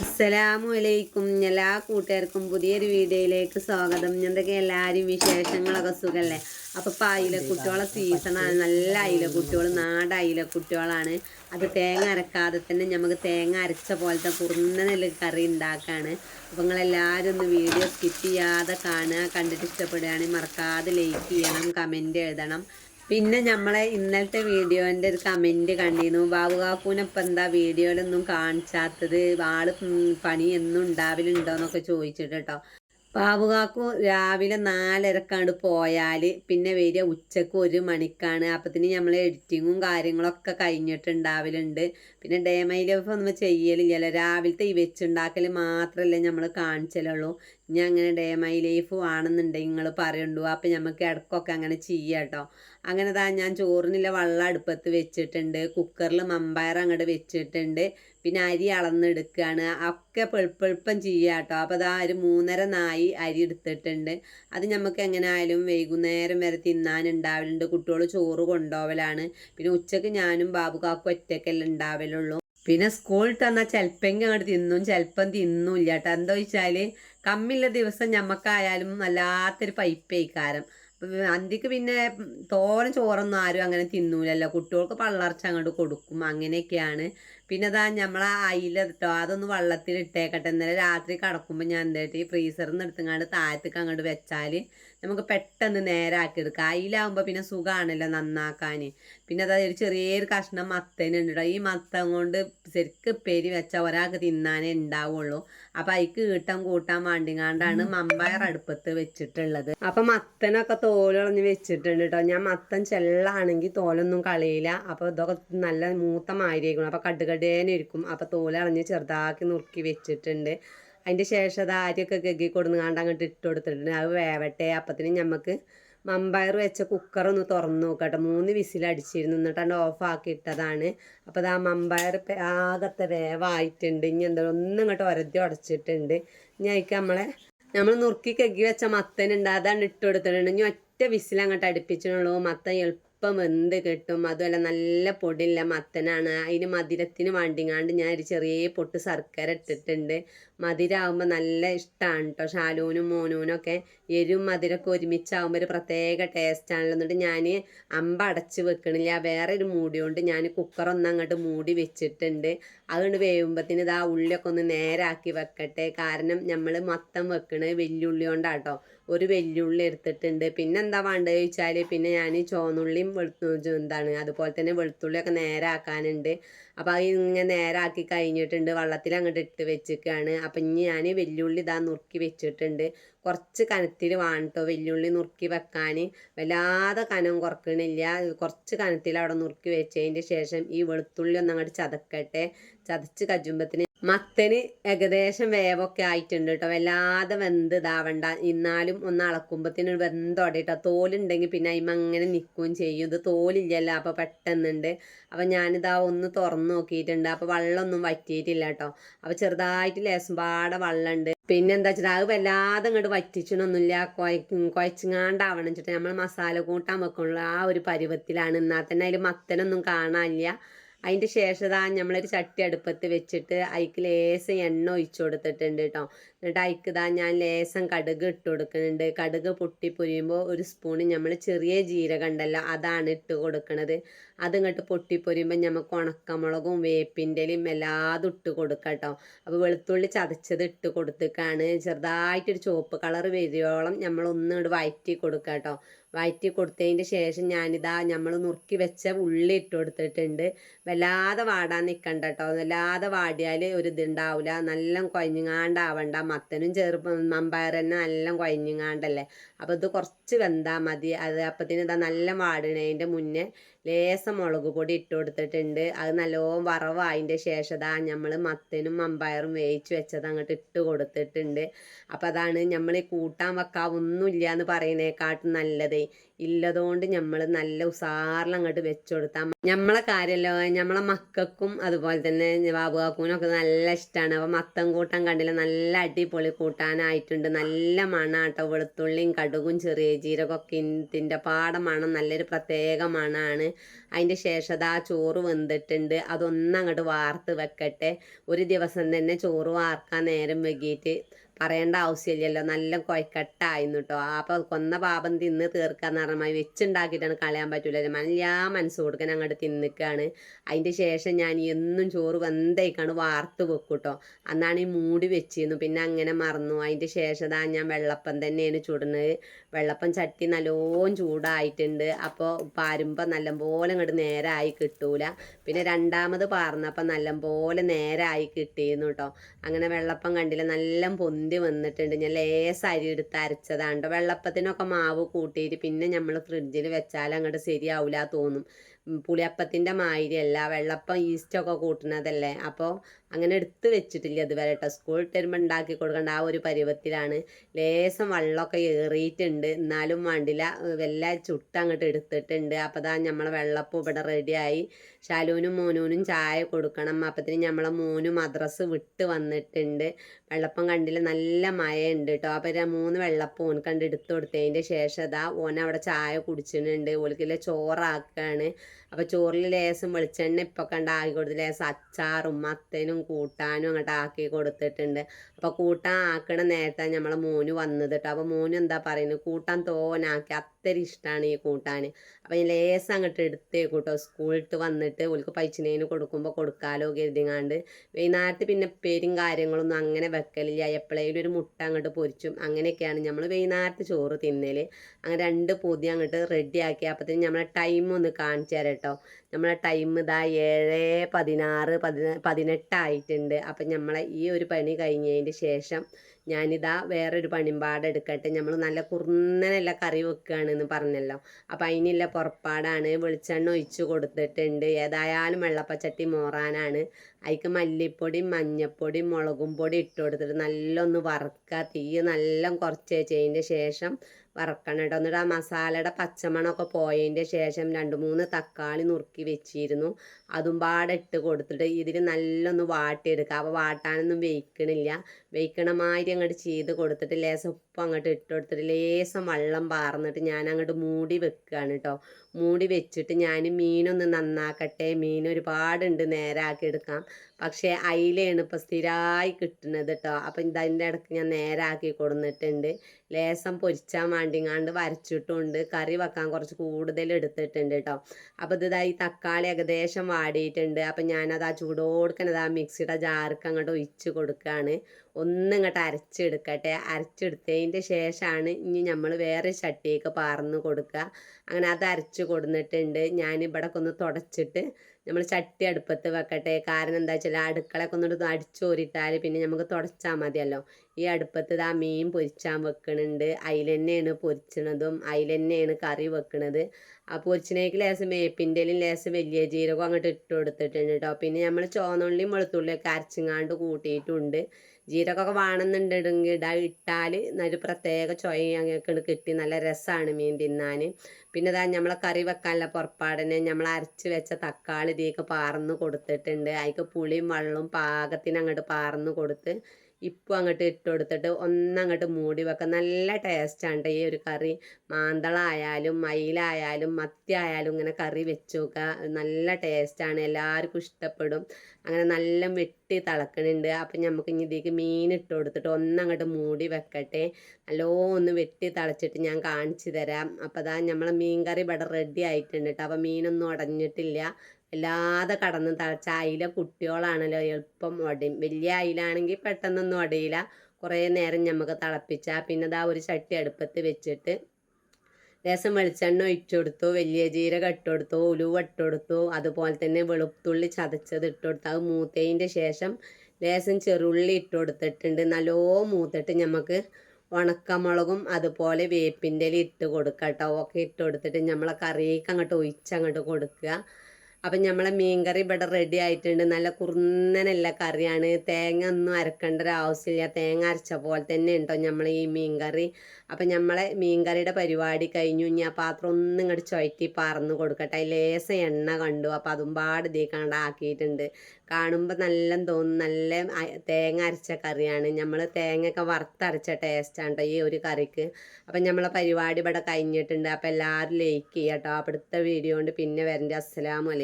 അസ്സലാമു എല്ലാ കൂട്ടുകാർക്കും പുതിയൊരു വീഡിയോയിലേക്ക് സ്വാഗതം. എന്തൊക്കെ എല്ലാവരും വിശേഷങ്ങളൊക്കെ സുഖല്ലേ? അപ്പോൾ ഇപ്പോൾ അയിലക്കുട്ടികളെ സീസണാണ് നല്ല അയിലക്കുട്ടികൾ നാട് അയിലക്കുട്ടികളാണ് അത് തേങ്ങ അരക്കാതെ തന്നെ നമുക്ക് തേങ്ങ അരച്ച പോലത്തെ കുറുന്ന നെല്ല് കറി ഉണ്ടാക്കാണ് അപ്പോൾ നിങ്ങളെല്ലാവരും ഒന്ന് വീഡിയോ സ്കിപ്പ് ചെയ്യാതെ കാണുക. കണ്ടിട്ട് ഇഷ്ടപ്പെടുകയാണെങ്കിൽ മറക്കാതെ ലൈക്ക് ചെയ്യണം കമന്റ് എഴുതണം. പിന്നെ നമ്മളെ ഇന്നലത്തെ വീഡിയോന്റെ ഒരു കമന്റ് കണ്ടിരുന്നു. ബാബു കാക്കൂനെ ഇപ്പം എന്താ വീഡിയോയിലൊന്നും കാണിച്ചാത്തത്? ആൾ പണി എന്നും ഉണ്ടാവലുണ്ടോ എന്നൊക്കെ ചോദിച്ചിട്ട് കേട്ടോ ബാബു കാക്കു രാവിലെ നാലരക്കാണ്ട് പോയാൽ പിന്നെ വരിക ഉച്ചയ്ക്ക് ഒരു മണിക്കാണ്. അപ്പത്തിന് നമ്മൾ എഡിറ്റിങ്ങും കാര്യങ്ങളൊക്കെ കഴിഞ്ഞിട്ടുണ്ടാവലുണ്ട്. പിന്നെ ഡേ മൈ ലൈഫ് ഒന്നും ചെയ്യലില്ല. രാവിലത്തെ ഈ വെച്ചുണ്ടാക്കൽ മാത്രമല്ലേ നമ്മൾ കാണിച്ചലുള്ളൂ. ഇനി അങ്ങനെ ഡേ മൈ ലൈഫ് ആണെന്നുണ്ടെങ്കിൽ നിങ്ങൾ പറയുണ്ടു. അപ്പം നമുക്ക് ഇടക്കൊക്കെ അങ്ങനെ ചെയ്യാം കേട്ടോ അങ്ങനെ താ ഞാൻ ചോറിനുള്ള വെള്ളം അടുപ്പത്ത് വെച്ചിട്ടുണ്ട്. കുക്കറിൽ മമ്പയർ അങ്ങോട്ട് വെച്ചിട്ടുണ്ട്. പിന്നെ അരി അളന്നെടുക്കുകയാണ് ഒക്കെ പെളുപ്പെളുപ്പം ചെയ്യുക കേട്ടോ അപ്പോൾ അതാ ഒരു മൂന്നര നായി അരി എടുത്തിട്ടുണ്ട്. അത് നമുക്ക് എങ്ങനെ ആയാലും വൈകുന്നേരം വരെ തിന്നാനുണ്ടാവലുണ്ട്. കുട്ടികൾ ചോറ് കൊണ്ടുപോകലാണ് പിന്നെ ഉച്ചയ്ക്ക് ഞാനും ബാബു കാക്കും ഒറ്റയ്ക്കല്ലേ ഉണ്ടാവലുള്ളൂ പിന്നെ സ്കൂളിൽ തന്നാൽ ചിലപ്പെങ്കിൽ അങ്ങോട്ട് തിന്നും ചിലപ്പം തിന്നൂല്ല കേട്ടോ എന്താ വെച്ചാൽ കമ്മിയുള്ള ദിവസം ഞമ്മക്കായാലും വല്ലാത്തൊരു പൈപ്പേക്കാരം. അന്തിക്ക് പിന്നെ തോരൻ ചോറൊന്നും ആരും അങ്ങനെ തിന്നൂലല്ലോ. കുട്ടികൾക്ക് പള്ളർച്ച അങ്ങോട്ട് കൊടുക്കും. അങ്ങനെയൊക്കെയാണ് പിന്നെ അതാ നമ്മളെ അയില കേട്ടോ അതൊന്ന് വെള്ളത്തിൽ ഇട്ടേക്കട്ടെ ഇന്നലെ രാത്രി കടക്കുമ്പോൾ ഞാൻ എന്തായിട്ട് ഈ ഫ്രീസറിൽ നിന്ന് എടുത്തങ്ങാണ്ട് താഴത്തേക്ക് അങ്ങോട്ട് വെച്ചാൽ നമുക്ക് പെട്ടെന്ന് നേരാക്കി എടുക്കാം അയിലാവുമ്പോൾ പിന്നെ സുഖമാണല്ലോ നന്നാക്കാൻ പിന്നെ അതായത് ഒരു ചെറിയൊരു കഷ്ണം മത്തനുണ്ട് ഈ മത്തം കൊണ്ട് ശരിക്കും പെരി വെച്ചാൽ ഒരാൾക്ക് തിന്നാനേ ഉണ്ടാവുള്ളൂ അപ്പം അതിക്ക് കീട്ടം കൂട്ടാൻ വേണ്ടിങ്ങാണ്ടാണ് മമ്പയർ അടുപ്പത്ത് വെച്ചിട്ടുള്ളത്. അപ്പം മത്തനൊക്കെ തോലൊളഞ്ഞ് വെച്ചിട്ടുണ്ട് കേട്ടോ ഞാൻ മത്തൻ ചെള്ളാണെങ്കിൽ തോലൊന്നും കളയില്ല. അപ്പോൾ ഇതൊക്കെ നല്ല മൂത്ത മാരിയായിരിക്കും. അപ്പൊ കടുകടേനെ ഇരിക്കും. അപ്പോൾ തോലറിഞ്ഞ് ചെറുതാക്കി നുറുക്കി വെച്ചിട്ടുണ്ട്. അതിന്റെ ശേഷം അത് ആരിയൊക്കെ ഗഗ്ഗി കൊടുന്ന് അങ്ങട്ട് അങ്ങോട്ട് ഇട്ട് കൊടുത്തിട്ടുണ്ട്. അത് വേവട്ടെ. അപ്പത്തിന് ഞമ്മക്ക് മമ്പയർ വെച്ച കുക്കർ ഒന്ന് തുറന്നു നോക്കട്ടെ. മൂന്ന് വിസിൽ അടിച്ചിരുന്നു. ഓഫാക്കി ഇട്ടതാണ്. അപ്പോൾ ആ മമ്പയർ ആകത്തെ വേവായിട്ടുണ്ട്. ഇനി എന്താ ഒന്നും ഇങ്ങോട്ട് ഒരതി ഉടച്ചിട്ടുണ്ട്. ഇനി അതിക്ക് നമ്മളെ നമ്മൾ നുറുക്കി കെക്കി വെച്ച മത്തനുണ്ട്. അതാണ് ഇട്ട് കൊടുത്തിട്ടുണ്ട്. ഇനി ഒറ്റ വിസിൽ അങ്ങോട്ട് അടുപ്പിച്ചിട്ടുള്ളൂ. മത്തൻ എളുപ്പം വെന്ത് കിട്ടും? അതുമല്ല നല്ല പൊടിയുള്ള മത്തനാണ്. അതിന് മധുരത്തിന് വേണ്ടിങ്ങാണ്ട് ഞാൻ ഒരു ചെറിയ പൊട്ട് ശർക്കര ഇട്ടിട്ടുണ്ട്. മധുരമാകുമ്പോൾ നല്ല ഇഷ്ടമാണ് കേട്ടോ ഷാലൂനും മോനൂനും ഒക്കെ എരിവും മധുരമൊക്കെ ഒരുമിച്ചാകുമ്പോൾ ഒരു പ്രത്യേക ടേസ്റ്റാണല്ലോ എന്നിട്ട് ഞാൻ അമ്പ അടച്ച് വെക്കണില്ല. വേറെ ഒരു മൂടി കൊണ്ട് ഞാൻ കുക്കറൊന്ന് അങ്ങോട്ട് മൂടി വെച്ചിട്ടുണ്ട്. അതുകൊണ്ട് വേവുമ്പത്തിന് ഇതാ ഉള്ളിയൊക്കെ ഒന്ന് നേരാക്കി വെക്കട്ടെ. കാരണം നമ്മൾ മൊത്തം വെക്കണത് വെല്ലുള്ളി കൊണ്ടാട്ടോ ഒരു വെല്ലുള്ളി എടുത്തിട്ടുണ്ട്. പിന്നെ എന്താ വേണ്ടത് ചോദിച്ചാൽ പിന്നെ ഞാൻ ചുവന്നുള്ളിയും വെളുത്തു എന്താണ് അതുപോലെ തന്നെ വെളുത്തുള്ളിയൊക്കെ നേരാക്കാനുണ്ട് അപ്പോൾ അത് ഇങ്ങനെ ആക്കി കഴിഞ്ഞിട്ടുണ്ട്. വെള്ളത്തിൽ അങ്ങോട്ട് ഇട്ട് വെച്ചിരിക്കുകയാണ് അപ്പം ഇനി ഞാൻ വെല്ലുള്ളി ഇതാ നുറുക്കി വെച്ചിട്ടുണ്ട്. കുറച്ച് കനത്തിൽ വേണ്ടോ വെല്ലുള്ളി നുറുക്കി വെക്കാൻ വല്ലാതെ കനം കുറക്കണില്ല. കുറച്ച് കനത്തിൽ അവിടെ നുറുക്കി വെച്ചതിന്റെ ശേഷം ഈ വെളുത്തുള്ളി ഒന്ന് അങ്ങോട്ട് ചതക്കട്ടെ. ചതച്ച് കജുമ്പത്തിന് മത്തന് ഏകദേശം വേവൊക്കെ ആയിട്ടുണ്ട് കേട്ടോ വല്ലാതെ വെന്ത് ഇതാവണ്ട. എന്നാലും ഒന്ന് അളക്കുമ്പത്തിന് വെന്തോടെ കേട്ടോ തോലുണ്ടെങ്കിൽ പിന്നെ അയിമ അങ്ങനെ നിൽക്കുകയും ചെയ്യും. ഇത് തോലില്ലല്ലോ അപ്പോൾ പെട്ടെന്നുണ്ട്. അപ്പം ഞാനിതാ ഒന്ന് തുറന്ന് നോക്കിയിട്ടുണ്ട്. അപ്പോൾ വെള്ളമൊന്നും വറ്റിയിട്ടില്ല കേട്ടോ അപ്പോൾ ചെറുതായിട്ട് ലേശം പാടെ വെള്ളമുണ്ട് പിന്നെ എന്താ വെച്ചിട്ട് അത് വല്ലാതെ ഇങ്ങോട്ട് വറ്റിച്ചണമൊന്നുമില്ല കുഴ കുഴച്ചിങ്ങാണ്ടാവണം വെച്ചിട്ട് നമ്മൾ മസാല കൂട്ടാൻ വെക്കുള്ളൂ ആ ഒരു പരുവത്തിലാണ്. എന്നാൽ തന്നെ അതിൽ മത്തനൊന്നും കാണാനില്ല. അതിന്റെ ശേഷം നമ്മളൊരു ചട്ടി അടുപ്പത്ത് വെച്ചിട്ട് അതിക്ക് ലേസം എണ്ണ ഒഴിച്ചു കൊടുത്തിട്ടുണ്ട് കേട്ടോ എന്നിട്ട് അതിക്ക് ഇതാ ഞാൻ ലേസം കടുക് ഇട്ട് കൊടുക്കുന്നുണ്ട്. കടുക് പൊട്ടി പൊരിയുമ്പോൾ ഒരു സ്പൂണ് നമ്മൾ ചെറിയ ജീരകം ഉണ്ടല്ലോ അതാണ് ഇട്ട് കൊടുക്കണത്. അത് ഇങ്ങോട്ട് പൊട്ടി പൊരിയുമ്പോൾ നമുക്ക് ഉണക്കമുളകും വേപ്പിന്റെലും എല്ലാതും ഇട്ട് കൊടുക്കാം കേട്ടോ അപ്പോൾ വെളുത്തുള്ളി ചതച്ചത് ഇട്ട് കൊടുത്തേക്കാണ്. ചെറുതായിട്ടൊരു ചുവപ്പ് കളർ വരുവോളം നമ്മൾ ഒന്നിങ്ങോട്ട് വയറ്റി കൊടുക്കാം കേട്ടോ വയറ്റി കൊടുത്തതിന്റെ ശേഷം ഞാനിതാ നമ്മൾ നുറുക്കി വെച്ച ഉള്ളി ഇട്ട് കൊടുത്തിട്ടുണ്ട്. വല്ലാതെ വാടാൻ നിൽക്കണ്ട കേട്ടോ വല്ലാതെ വാടിയാൽ ഒരു ഇതുണ്ടാവില്ല നല്ല കുഴഞ്ഞുങ്ങാണ്ടാവണ്ട മത്തനും ചെറുപ്പം മമ്പയർ തന്നെ നല്ല കുഴഞ്ഞുങ്ങാണ്ടല്ലേ അപ്പോൾ ഇത് കുറച്ച് വെന്താൽ മതി. അത് അപ്പത്തിന് ഇതാ നല്ല വാടണതിന്റെ മുന്നേ ലേസം മുളക് പൊടി ഇട്ട് കൊടുത്തിട്ടുണ്ട്. അത് നല്ലോണം വറവായതിന്റെ ശേഷം ഇതാ നമ്മൾ മത്തനും അമ്പയറും വേവിച്ച് വെച്ചത് അങ്ങോട്ട് ഇട്ട് കൊടുത്തിട്ടുണ്ട്. അപ്പം അതാണ് നമ്മൾ കൂട്ടാൻ വെക്കാവൊന്നുമില്ല എന്ന് പറയുന്നേക്കാട്ടും നല്ലത്. ഇല്ലതുകൊണ്ട് നമ്മൾ നല്ല ഉസാറിൽ അങ്ങോട്ട് വെച്ചുകൊടുത്താൽ നമ്മളെ കാര്യമല്ലോ നമ്മളെ മക്കൾക്കും അതുപോലെ തന്നെ ബാബുകാക്കൂനൊക്കെ നല്ല ഇഷ്ടമാണ് അപ്പം മത്തം കൂട്ടാൻ കണ്ടില്ല നല്ല അടിപൊളി കൂട്ടാനായിട്ടുണ്ട്. നല്ല മണാട്ടോ വെളുത്തുള്ളിയും കടുകും ചെറിയ ജീരകമൊക്കെ ഇതിന്റെ പാട മണം നല്ലൊരു പ്രത്യേക മണമാണ് അതിന്റെ ശേഷം ആ ചോറ് വെന്തിട്ടുണ്ട്. അതൊന്നങ്ങോട്ട് വാർത്ത് വെക്കട്ടെ. ഒരു ദിവസം തന്നെ ചോറ് വാർക്കാൻ നേരം വൈകിയിട്ട് പറയേണ്ട ആവശ്യമില്ലല്ലോ. നല്ല കൊയക്കട്ടായിരുന്നു കേട്ടോ അപ്പോൾ കൊന്ന പാപം തിന്ന് തീർക്കാന്ന് പറഞ്ഞാൽ വെച്ചുണ്ടാക്കിയിട്ടാണ് കളയാൻ പറ്റൂല എല്ലാ മനസ്സ് കൊടുക്കാൻ അങ്ങോട്ട് തിന്നിക്കാണ്. അതിന്റെ ശേഷം ഞാൻ എന്നും ചോറ് വെന്തേക്കാണ് വാർത്ത് വെക്കും കേട്ടോ അന്നാണ് ഈ മൂടി വെച്ചിരുന്നു. പിന്നെ അങ്ങനെ മറന്നു. അതിന്റെ ശേഷം ഞാൻ വെള്ളപ്പം തന്നെയാണ് ചുടുന്നത്. വെള്ളപ്പം ചട്ടി നല്ലോണം ചൂടായിട്ടുണ്ട്. അപ്പോൾ പാരുമ്പോൾ നല്ലപോലെ അങ്ങോട്ട് നേരായി കിട്ടൂല. പിന്നെ രണ്ടാമത് പാർന്നപ്പോൾ നല്ലപോലെ നേരായി കിട്ടിയിരുന്നു കേട്ടോ അങ്ങനെ വെള്ളപ്പം കണ്ടില്ല. നല്ല പൊന്തി വന്നിട്ടുണ്ട് ഞാൻ ലേസ് അരി എടുത്ത് അരച്ചതാണ് ട്ടോ. വെള്ളപ്പത്തിനൊക്കെ മാവ് കൂട്ടിയിട്ട് പിന്നെ നമ്മൾ ഫ്രിഡ്ജിൽ വെച്ചാൽ അങ്ങോട്ട് ശരിയാവില്ല തോന്നും പുളിയപ്പത്തിന്റെ മാതിരിയല്ല വെള്ളപ്പം ഈസ്റ്റൊക്കെ കൂട്ടുന്നതല്ലേ? അപ്പോൾ അങ്ങനെ എടുത്ത് വെച്ചിട്ടില്ല ഇതുവരെ കേട്ടോ സ്കൂൾ തരുമ്പോൾ ഉണ്ടാക്കി കൊടുക്കേണ്ട. ആ ഒരു പരുവത്തിലാണ്. ലേശം വെള്ളമൊക്കെ ഏറിയിട്ടുണ്ട് എന്നാലും വേണ്ടില്ല. വല്ല ചുട്ട് അങ്ങോട്ട് എടുത്തിട്ടുണ്ട്. അപ്പോൾ ഇതാ നമ്മളെ വെള്ളപ്പം ഇവിടെ റെഡിയായി ശാലുവിനും മോനൂനും ചായ കൊടുക്കണം. അപ്പത്തിന് നമ്മളെ മോനും മദ്രസ് വിട്ട് വന്നിട്ടുണ്ട്. വെള്ളപ്പം കണ്ടില്ല. നല്ല മഴയുണ്ട് കേട്ടോ അപ്പോൾ മൂന്ന് വെള്ളപ്പം ഓൻ കണ്ട് എടുത്തു കൊടുത്തതിന്റെ ശേഷം ഇതാ ഓൻ അവിടെ ചായ കുടിച്ചിട്ടുണ്ട്. ഓൽക്കില്ല ചോറാക്കുകയാണ് അപ്പോൾ ചോറിൽ ലേസം വെളിച്ചെണ്ണ ഇപ്പോൾ കണ്ട് ആക്കി കൊടുത്ത് ലേസം അച്ചാറും മത്തനും കൂട്ടാനും അങ്ങോട്ട് ആക്കി കൊടുത്തിട്ടുണ്ട്. അപ്പോൾ കൂട്ടാൻ ആക്കണ നേരത്തെ നമ്മളെ മോന് വന്നത് കേട്ടോ അപ്പോൾ മോന് എന്താ പറയുന്നത് കൂട്ടാൻ തോനാക്കി. അത്ര ഇഷ്ടമാണ് ഈ കൂട്ടാൻ അപ്പോൾ ഞാൻ ലേസം അങ്ങോട്ട് എടുത്തേ കേട്ടോ സ്കൂളിട്ട് വന്നിട്ട് ഓൽക്ക് പൈച്ചിനേന് കൊടുക്കുമ്പോൾ കൊടുക്കാലോ കരുതിങ്ങാണ്ട്. വൈകുന്നേരത്ത് പിന്നെ പേരും കാര്യങ്ങളൊന്നും അങ്ങനെ വെക്കലില്ല. എപ്പോഴേലും ഒരു മുട്ട അങ്ങോട്ട് പൊരിച്ചും അങ്ങനെയൊക്കെയാണ് നമ്മൾ വൈകുന്നേരത്ത് ചോറ് തിന്നൽ അങ്ങനെ രണ്ട് പൊതി അങ്ങോട്ട് റെഡി റെഡിയാക്കി അപ്പത്തേനും നമ്മളെ ടൈം ഒന്ന് കാണിച്ചു തരാം കേട്ടോ നമ്മളെ ടൈം ഇതാ ഏഴ് പതിനാറ് പതിന പതിനെട്ടായിട്ടുണ്ട്. അപ്പം നമ്മളെ ഈ ഒരു പണി കഴിഞ്ഞതിന്റെ ശേഷം ഞാനിതാ വേറൊരു പണിമ്പാട് എടുക്കട്ടെ. നമ്മൾ നല്ല കുറുന്നനല്ല കറി വെക്കുകയാണെന്ന് പറഞ്ഞല്ലോ. അപ്പം അതിനുള്ള പുറപ്പാടാണ് വെളിച്ചെണ്ണ ഒഴിച്ച് കൊടുത്തിട്ടുണ്ട്. ഏതായാലും വെള്ളപ്പച്ചട്ടി മോറാനാണ്. അതിക്ക് മല്ലിപ്പൊടി മഞ്ഞപ്പൊടി മുളകും പൊടി ഇട്ട് കൊടുത്തിട്ട് നല്ലൊന്ന് വറുക്കുക തീ നല്ല കുറച്ച് വെച്ചതിന്റെ ശേഷം വറക്കണം എന്നിട്ട് ആ മസാലയുടെ പച്ചമണമൊക്കെ പോയതിന്റെ ശേഷം രണ്ട് മൂന്ന് തക്കാളി നുറുക്കി വെച്ചിരുന്നു. അതും പാടെ ഇട്ട് കൊടുത്തിട്ട് ഇതിൽ നല്ലൊന്ന് വാട്ടിയെടുക്കുക. അപ്പോൾ വാട്ടാനൊന്നും വെയ്ക്കണില്ല. വെയ്ക്കണമാതിരി മാതിരി അങ്ങോട്ട് ചെയ്ത് കൊടുത്തിട്ട് ലേസം ഉപ്പ് അങ്ങോട്ട് ഇട്ട് കൊടുത്തിട്ട് ലേസം വെള്ളം പാർന്നിട്ട് ഞാൻ അങ്ങോട്ട് മൂടി വെക്കുകയാണ് കേട്ടോ മൂടി വെച്ചിട്ട് ഞാൻ മീനൊന്ന് നന്നാക്കട്ടെ. മീൻ ഒരുപാടുണ്ട് നേരാക്കി എടുക്കാം. പക്ഷേ അയിലയാണ് ഇപ്പോൾ സ്ഥിരമായി കിട്ടുന്നത് കേട്ടോ അപ്പം ഇതിന്റെ ഇടയ്ക്ക് ഞാൻ നേരാക്കി കൊടുന്നിട്ടുണ്ട്. ലേസം പൊരിച്ചാൻ വേണ്ടിങ്ങാണ്ട് വരച്ചിട്ടുണ്ട്. കറി വെക്കാൻ കുറച്ച് കൂടുതൽ എടുത്തിട്ടുണ്ട് കേട്ടോ അപ്പോൾ ഇത് ഇതാ ഈ തക്കാളി ഏകദേശം വാടിയിട്ടുണ്ട്. അപ്പം ഞാനത് ആ ചൂടോടുക്കണത് ആ മിക്സിയുടെ ജാർക്ക് അങ്ങോട്ട് ഒഴിച്ച് കൊടുക്കുകയാണ് ഒന്ന് ഇങ്ങോട്ട് അരച്ചെടുക്കട്ടെ. അരച്ചെടുത്തതിന്റെ ശേഷമാണ് ഇനി നമ്മൾ വേറെ ചട്ടിയൊക്കെ പാർന്ന് കൊടുക്കുക. അങ്ങനെ അത് അരച്ച് കൊടുത്തിട്ടുണ്ട് ഞാൻ ഇവിടെ ഒന്ന് തുടച്ചിട്ട് നമ്മൾ ചട്ടി അടുപ്പത്ത് വെക്കട്ടെ. കാരണം എന്താ വെച്ചാൽ അടുക്കളയൊക്കെ ഒന്നിട്ട് അടിച്ചോരിട്ടാൽ പിന്നെ നമുക്ക് തുടച്ചാൽ മതിയല്ലോ. ഈ അടുപ്പത്ത് ഇതാ മീൻ പൊരിച്ചാൻ വെക്കണുണ്ട്. അതിൽ തന്നെയാണ് പൊരിച്ചണതും. അതിൽ തന്നെയാണ് കറി വെക്കണത്. ആ പൊരിച്ചിനേക്ക് ലേശം വേപ്പിന്റെലും ലേശം വലിയ ജീരകം അങ്ങോട്ട് ഇട്ട് കൊടുത്തിട്ടുണ്ട് കേട്ടോ പിന്നെ നമ്മൾ ചുവന്നുള്ളിയും വെളുത്തുള്ളിയൊക്കെ അരച്ചിങ്ങാണ്ട് കൂട്ടിയിട്ടുണ്ട്. ജീരകമൊക്കെ വേണമെന്നുണ്ടെങ്കിൽ ഇടാ ഇട്ടാൽ ഒരു പ്രത്യേക ചൊയ അങ്ങനെയൊക്കെ കിട്ടി. നല്ല രസമാണ് മീൻ തിന്നാൻ പിന്നെ ഇതാ നമ്മളെ കറി വെക്കാനുള്ള പുറപ്പാടിന് നമ്മൾ അരച്ച് വെച്ച തക്കാളി ഇതിലേക്ക് പാർന്ന് കൊടുത്തിട്ടുണ്ട്. അതിക്ക് പുളിയും വെള്ളവും പാകത്തിന് അങ്ങോട്ട് പാർന്ന് കൊടുത്ത് ഇപ്പം അങ്ങോട്ട് ഇട്ട് കൊടുത്തിട്ട് ഒന്നങ്ങോട്ട് മൂടി വെക്കുക നല്ല ടേസ്റ്റാണ് ഈ ഒരു കറി. മാന്തളായാലും മയിലായാലും മത്തി ആയാലും ഇങ്ങനെ കറി വെച്ച് നോക്കുക നല്ല ടേസ്റ്റാണ് എല്ലാവർക്കും ഇഷ്ടപ്പെടും. അങ്ങനെ നല്ല വെട്ടി തിളക്കണുണ്ട്. അപ്പം നമുക്ക് ഇനി ഇതിലേക്ക് മീൻ ഇട്ട് കൊടുത്തിട്ട് ഒന്നങ്ങോട്ട് മൂടി വെക്കട്ടെ. നല്ലോ ഒന്ന് വെട്ടി തിളച്ചിട്ട് ഞാൻ കാണിച്ചു തരാം. അപ്പോൾ അതാ നമ്മളെ മീൻ കറി ഇവിടെ റെഡി ആയിട്ടുണ്ട് കേട്ടോ അപ്പോൾ മീനൊന്നും ഉടഞ്ഞിട്ടില്ല വല്ലാതെ കടന്ന് തിളച്ച. അയില കുട്ടികളാണല്ലോ എളുപ്പം ഉടയും വലിയ അയിലാണെങ്കിൽ പെട്ടെന്നൊന്നും ഉടയില്ല കുറേ നേരം നമുക്ക് തിളപ്പിച്ചാൽ പിന്നെ ദാ ഒരു ചട്ടി അടുപ്പത്ത് വെച്ചിട്ട് ലേശം വെളിച്ചെണ്ണ ഒഴിച്ചു കൊടുത്തു. വലിയ ജീരകം ഇട്ട് കൊടുത്തു. ഉലുവ ഇട്ട് കൊടുത്തു. അതുപോലെ തന്നെ വെളുത്തുള്ളി ചതച്ചത് ഇട്ട് കൊടുത്തു. അത് മൂത്തതിന്റെ ശേഷം ലേശം ചെറുള്ളി ഇട്ട് കൊടുത്തിട്ടുണ്ട്. നല്ലോ മൂത്തിട്ട് നമുക്ക് ഉണക്കമുളകും അതുപോലെ വേപ്പിന്റെ ഇല ഇട്ട് കൊടുക്കുക കേട്ടോ ഒക്കെ ഇട്ട് കൊടുത്തിട്ട് നമ്മളെ കറിയേക്ക് അങ്ങോട്ട് ഒഴിച്ച് അങ്ങോട്ട് കൊടുക്കുക. അപ്പം നമ്മളെ മീൻകറി ഇവിടെ റെഡി ആയിട്ടുണ്ട്. നല്ല കുറുന്നനല്ല കറിയാണ്. തേങ്ങ ഒന്നും അരക്കേണ്ട ഒരു ആവശ്യമില്ല. തേങ്ങ അരച്ച പോലെ തന്നെ ഉണ്ടോ നമ്മൾ ഈ മീൻകറി? അപ്പം നമ്മളെ മീൻകറിയുടെ പരിപാടി കഴിഞ്ഞു. ഇനി ആ പാത്രം ഒന്നും ഇങ്ങോട്ട് ചുഴറ്റി പറന്ന് കൊടുക്കട്ടെ. ലേസ എണ്ണ കണ്ടു. അപ്പം അതും പാട് ഇതേ കണ്ട് ആക്കിയിട്ടുണ്ട്. കാണുമ്പോൾ നല്ല തോന്നും. നല്ല തേങ്ങ അരച്ച കറിയാണ്. നമ്മൾ തേങ്ങയൊക്കെ വറുത്തരച്ച ടേസ്റ്റാണ് ഈ ഒരു കറിക്ക്. അപ്പം നമ്മളെ പരിപാടി ഇവിടെ കഴിഞ്ഞിട്ടുണ്ട്. അപ്പം എല്ലാവരും ലൈക്ക് ചെയ്യട്ടോ. കേട്ടോ അവിടുത്തെ വീഡിയോ കൊണ്ട് പിന്നെ വരണ്ട. അസ്സലാമു അലൈക്കും